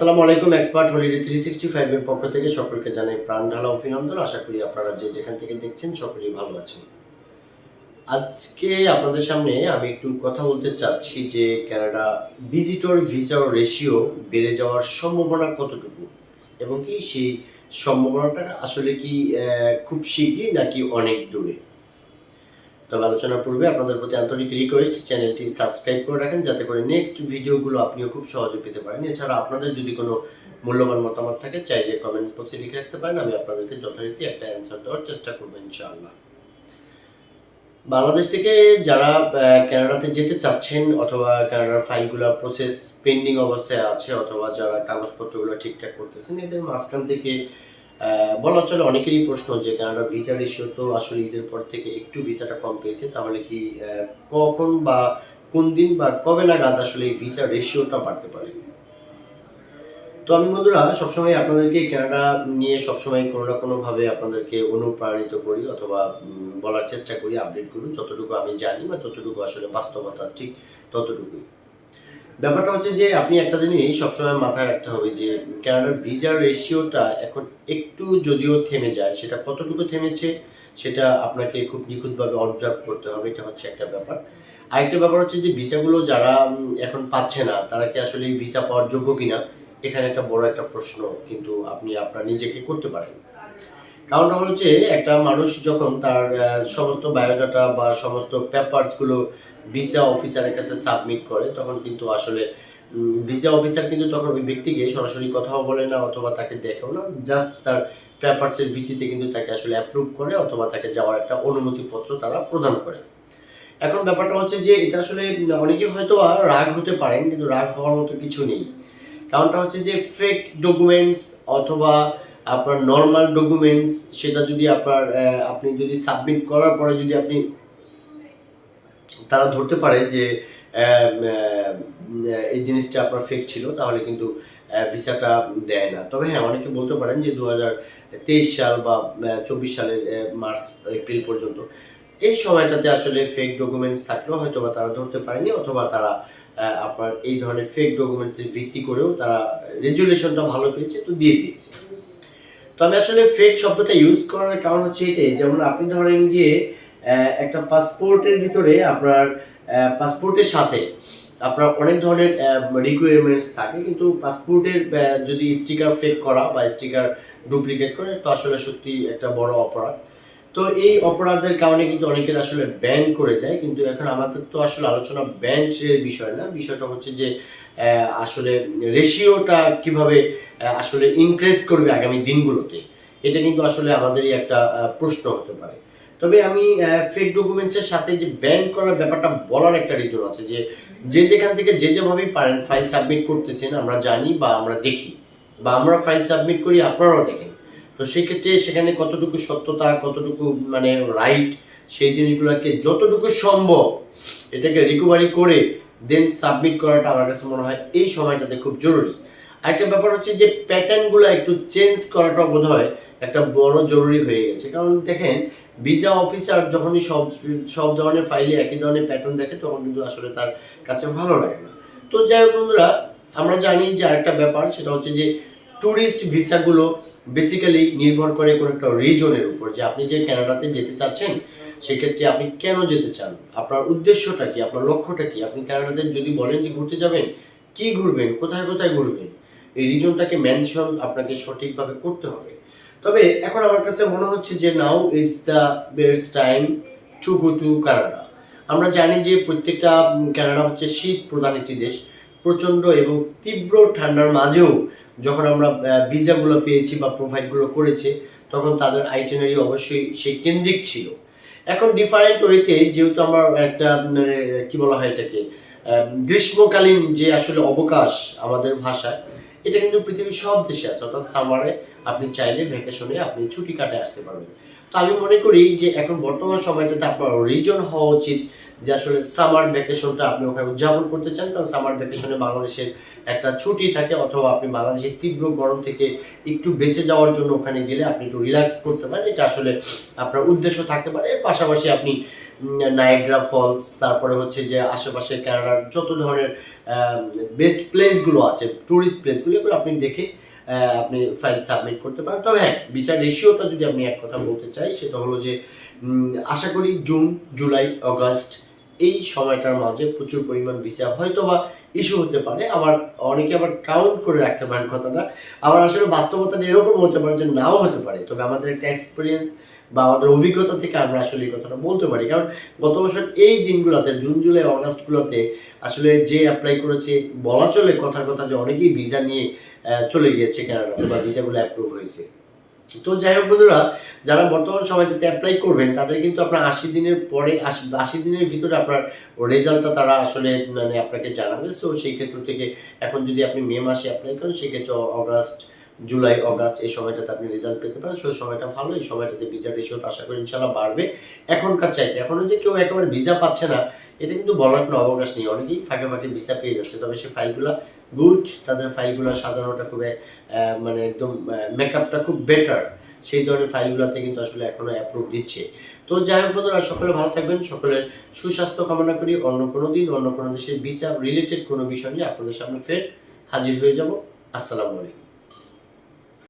আসসালামু আলাইকুম expert holiday three sixty ফাইভের পক্ষ থেকে সকলকে জানাই প্রাণ ঢালা অভিনন্দন। আশা করি আপনারা যে যেখান থেকে দেখছেন সকলেই ভালো আছেন। আজকে আপনাদের সামনে আমি একটু কথা বলতে চাচ্ছি যে কানাডা ভিজিটর ভিসার রেশিও বেড়ে যাওয়ার সম্ভাবনা কতটুকু? এবং কি সেই সম্ভাবনাটা আসলে কি খুব শীঘ্রই নাকি অনেক দূরে? তবে আলোচনার পূর্বে আপনাদের প্রতি আন্তরিক রিকোয়েস্ট চ্যানেলটি সাবস্ক্রাইব করে রাখেন, যাতে করে নেক্সট ভিডিওগুলো আপনিও খুব সহজে পেতে পারেন। এছাড়া আপনাদের যদি কোনো মূল্যবান মতামত থাকে, চাইলে কমেন্টস বক্সে লিখে রাখতে পারেন। আমি আপনাদেরকে যথারীতি একটা অ্যান্সার দেওয়ার চেষ্টা করব, ইনশাআল্লাহ। বাংলাদেশ থেকে যারা কানাডাতে যেতে চাচ্ছেন অথবা কানাডার ফাইলগুলো প্রসেস পেন্ডিং অবস্থায় আছে, অথবা যারা কাগজপত্রগুলো ঠিকঠাক করতেছেন, এদের মাঝখান থেকে বলা চলে অনেকেরই প্রশ্ন যে কানাডা ভিসা রেশিও তো আসলে ঈদের পর থেকে একটু ভিসাটা কম পেয়েছে, তাহলে কি কখন বা কোন দিন বা কবে নাগাদ আসলে এই ভিসা রেশিওটা বাড়তে পারে? তো আমি বন্ধুরা, সবসময় আপনাদেরকে কানাডা নিয়ে সবসময় কোনো না কোনো ভাবে আপনাদেরকে অনুপ্রাণিত করি অথবা বলার চেষ্টা করি আপডেট করুন যতটুকু আমি জানি বা যতটুকু আসলে বাস্তবতা ঠিক ততটুকুই। ব্যাপারটা হচ্ছে যে আপনি একটা জিনিস সবসময় মাথায় রাখতে হবে যে কানাডার ভিসার রেশিওটা এখন একটু যদিও থেমে যায়, সেটা কতটুকু থেমেছে সেটা আপনাকে খুব নিখুঁতভাবে অবজার্ভ করতে হবে, এটা হচ্ছে একটা ব্যাপার। আরেকটা ব্যাপার হচ্ছে যে ভিসাগুলো যারা এখন পাচ্ছে না, তারা কি আসলে ভিসা পাওয়ার যোগ্য কিনা, এখানে একটা বড় একটা প্রশ্ন কিন্তু আপনি, আপনার নিজেকে করতে পারেন। কারণটা হচ্ছে একটা মানুষ যখন তার সমস্ত বায়োডাটা বা সমস্ত পেপারসগুলো ভিসা অফিসারের কাছে সাবমিট করে, তখন কিন্তু আসলে ভিসা অফিসার কিন্তু তখন ওই ব্যক্তিকে সরাসরি কথাও বলে না অথবা তাকে দেখেও না জাস্ট তার পেপারসের ভিত্তিতে কিন্তু তাকে আসলে অ্যাপ্রুভ করে অথবা তাকে যাওয়ার একটা অনুমতিপত্র তারা প্রদান করে। এখন ব্যাপারটা হচ্ছে যে, এটা আসলে অনেকে হয়তো রাগ হতে পারেন, কিন্তু রাগ হওয়ার মতো কিছু নেই। কারণটা হচ্ছে যে ফেক ডকুমেন্টস অথবা আপনার নর্মাল ডকুমেন্টস সেটা যদি আপনার আপনি যদি সাবমিট করার পরে যদি আপনি তারা ধরতে পারে যে এই জিনিসটা আপনার ফেক ছিল, তাহলে কিন্তু ভিসাটা দেয় না। তবে হ্যাঁ অনেকে বলতে পারেন যে দু সাল বা চব্বিশ সালের মার্চ, এপ্রিল পর্যন্ত, এই সময়টাতে আসলে ফেক ডকুমেন্টস থাকলেও হয়তো বা তারা ধরতে পারেনি, অথবা তারা আপনার এই ধরনের ফেক ডকুমেন্টসের ভিত্তি করেও তারা রেজুলেশনটা ভালো পেয়েছে, তো দিয়ে দিয়েছে। তো আমি আসলে ফেক শব্দটা ইউজ করার কারণ হচ্ছে এটাই, যেমন আপনি ধরেন গিয়ে একটা পাসপোর্টের ভিতরে আপনার পাসপোর্টের সাথে আপনার অনেক ধরনের রিকোয়ারমেন্টস থাকে, কিন্তু পাসপোর্টের যদি স্টিকার ফেক করা বা স্টিকার ডুপ্লিকেট করে, তো আসলে সত্যি একটা বড় অপরাধ। তো এই অপরাধের কারণে কিন্তু অনেকের আসলে ব্যান করে দেয়, কিন্তু এখন আমাদের তো আসলে আলোচনা ব্যান্ডের বিষয় না। বিষয়টা হচ্ছে যে আসলে রেশিওটা কীভাবে আসলে ইনক্রিজ করবে আগামী দিনগুলোতে, এটা কিন্তু আসলে আমাদেরই একটা প্রশ্ন হতে পারে। তবে আমি ফেক ডকুমেন্টসের সাথে যে ব্যান করার ব্যাপারটা বলার একটা রিজন আছে যে যে যেখান থেকে যে যেভাবেই পারেন ফাইল সাবমিট করতেছেন, আমরা জানি বা আমরা দেখি। বা আমরা ফাইল সাবমিট করি, আপনারাও দেখেন। তো সেক্ষেত্রে সেখানে কতটুকু সত্যতা, কতটুকু মানে রাইট সেই জিনিসগুলোকে যতটুকু সম্ভব এটাকে রিকভারি করে দেন সাবমিট করাটা আমার কাছে মনে হয় এই সময়টাতে খুব জরুরি। আরেকটা ব্যাপার হচ্ছে যে প্যাটার্নগুলো একটু চেঞ্জ করাটা বোধ হয় একটা বড় জরুরি হয়ে গেছে। কারণ দেখেন ভিসা অফিসার যখনই সব সব ধরনের ফাইলে একই ধরনের প্যাটার্ন দেখে, তখন কিন্তু আসলে তার কাছে ভালো লাগে না। তো যাই হোক বন্ধুরা, আমরা জানি যে আরেকটা ব্যাপার, সেটা হচ্ছে যে ট্যুরিস্ট ভিসাগুলো বেসিক্যালি নির্ভর করে কোনো একটা রিজনের উপর। যে আপনি যে কানাডাতে যেতে চাচ্ছেন, সেক্ষেত্রে আপনি কেন যেতে চান? আপনার উদ্দেশ্যটা কি? আপনার লক্ষ্যটা কি? আপনি কানাডাতে যদি বলেন যে ঘুরতে যাবেন, কি ঘুরবেন? কোথায় কোথায় ঘুরবেন? এই রিজনটাকে মেনশন আপনাকে সঠিকভাবে করতে হবে। তবে এখন আমার কাছে মনে হচ্ছে যে now it's the best time to go to Canada আমরা জানি যে প্রত্যেকটা কানাডা হচ্ছে শীত প্রধান একটি দেশ। প্রচণ্ড এবং তীব্র ঠান্ডার মাঝেও যখন আমরা ভিসাগুলো পেয়েছি বা প্রোভাইডগুলো করেছে, তখন তাদের আইটেনারি অবশ্যই সেই কেন্দ্রিক ছিল। এখন ডিফারেন্ট ওয়েতে যেহেতু আমার একটা কি বলা হয় এটাকে গ্রীষ্মকালীন যে আসলে অবকাশ আমাদের ভাষায় এটা কিন্তু পৃথিবীর সব দেশে আছে, অর্থাৎ সামারে আপনি চাইলে ভ্যাকেশনে আপনি ছুটি কাটে আসতে পারবেন। তো আমি মনে করি যে এখন বর্তমান সময়টাতে আপনার রিজন হওয়া উচিত যে আসলে সামার ভ্যাকেশনটা আপনি ওখানে উদযাপন করতে চান, কারণ সামার ভ্যাকেশনে বাংলাদেশের একটা ছুটি থাকে, অথবা আপনি বাংলাদেশের তীব্র গরম থেকে একটু বেঁচে যাওয়ার জন্য ওখানে গেলে আপনি একটু রিল্যাক্স করতে পারেন। এটা আসলে আপনার উদ্দেশ্য থাকতে পারে। এর পাশাপাশি আপনি নায়াগ্রা ফলস তারপরে হচ্ছে যে আশেপাশে কানাডার যত ধরনের বেস্ট প্লেসগুলো আছে টুরিস্ট প্লেসগুলো এগুলো আপনি দেখে আপনি ফাইল সাবমিট করতে পারেন। তবে হ্যাঁ বিচার রেশিওটা যদি আমি এক কথা বলতে চাই, সেটা হলো যে আশা করি জুন, জুলাই, অগাস্ট এই সময়টার মাঝে প্রচুর পরিমাণ ভিসা হয়তো বা ইস্যু হতে পারে। আবার অনেকে আবার কাউন্ট করে রাখতে পারেন কথাটা। আবার আসলে বাস্তবতাটা এরকম হতে পারে যে নাও হতে পারে। তবে আমাদের একটা এক্সপিরিয়েন্স বা আমাদের অভিজ্ঞতা থেকে আমরা আসলে এই কথাটা বলতে পারি। কারণ গত বছর এই দিনগুলোতে, জুন, জুলাই, অগাস্টগুলোতে আসলে যে অ্যাপ্লাই করেছে, বলা চলে কথার কথা যে অনেকেই ভিসা নিয়ে চলে গিয়েছে কানাডাতে বা ভিসাগুলো অ্যাপ্রুভ হয়েছে। তো যাই হোক বন্ধুরা, যারা বর্তমান সময়টাতে অ্যাপ্লাই করবেন, তাদের কিন্তু আপনার আশি দিনের পরে, আশি দিনের ভিতরে আপনার রেজাল্টটা তারা আসলে মানে আপনাকে জানাবে। সো সেই ক্ষেত্র থেকে এখন যদি আপনি মে মাসে অ্যাপ্লাই করেন, সেক্ষেত্রে অগাস্ট জুলাই অগাস্ট এই সময়টাতে আপনি রেজাল্ট পেতে পারেন। সেই সময়টা ভালো, এই সময়টাতে ভিসা রেশিওটা আশা করি ইনশাল্লাহ বাড়বে। এখনকার চাইতে, এখনও যে কেউ একেবারে ভিসা পাচ্ছে না, এটা কিন্তু বলার কোনো অবকাশ নেই। অনেকেই ফাঁকে ফাঁকে ভিসা পেয়ে যাচ্ছে, তবে সেই ফাইলগুলো গুড তাদের ফাইলগুলো সাজানোটা খুব আহ, মানে একদম মেকআপটা খুব বেটার সেই ধরনের ফাইলগুলোতে কিন্তু আসলে এখনও অ্যাপ্রুভ দিচ্ছে। তো যাই হোক বন্ধুরা সকলে ভালো থাকবেন সকলের সুস্বাস্থ্য কামনা করি। অন্য কোনো দিন অন্য কোনো দেশের বিচার রিলেটেড কোনো বিষয় নিয়ে আপনাদের সামনে ফের হাজির হয়ে যাব। আসসালামু আলাইকুম।